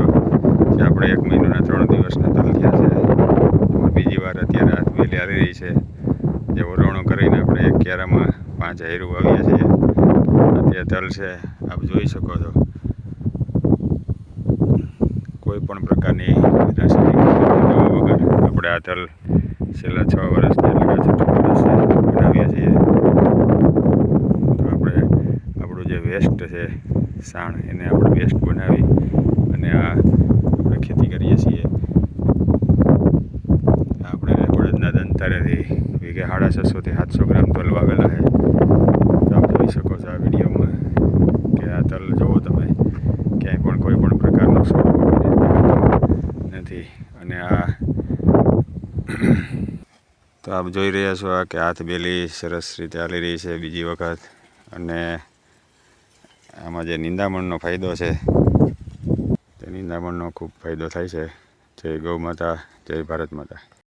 કર્યો જે આપણે એક મહિનાના ત્રણ દિવસના તલ થયા છે. બીજી વાર અત્યારે હાથ વેલી આવી રહી છે. જે ઓરવણો કરીને આપણે એક કેરામાં પાંચ હૈરું વાવીએ છીએ. અત્યારે તલ છે, આપ જોઈ શકો છો. કોઈ પણ પ્રકારની રાસાયણિક દવા વગર આપણે આ તલ છેલ્લા છ વર્ષથી એટલે કે છઠ્ઠા બનાવીએ છીએ. આપણે આપણું જે વેસ્ટ છે, સાણ, એને આપણે વેસ્ટ બનાવીએ કરીએ છીએ. આપણે બળદના દંતરેથી વીઘે સાડા છસોથી સાતસો ગ્રામ તલ વાવેલા છે. તો આપ જોઈ શકો છો આ વિડીયોમાં કે આ તલ જુઓ તમે, ક્યાંય પણ કોઈ પણ પ્રકારનો શોખ નથી. અને આ તો આપ જોઈ રહ્યા છો આ કે હાથ બેલી સરસ રીતે ચાલી રહી છે બીજી વખત. અને આમાં જે નિંદામણનો ફાયદો છે તે ખૂબ ફાયદો થાય છે. જય ગૌ માતા જય ભારત માતા.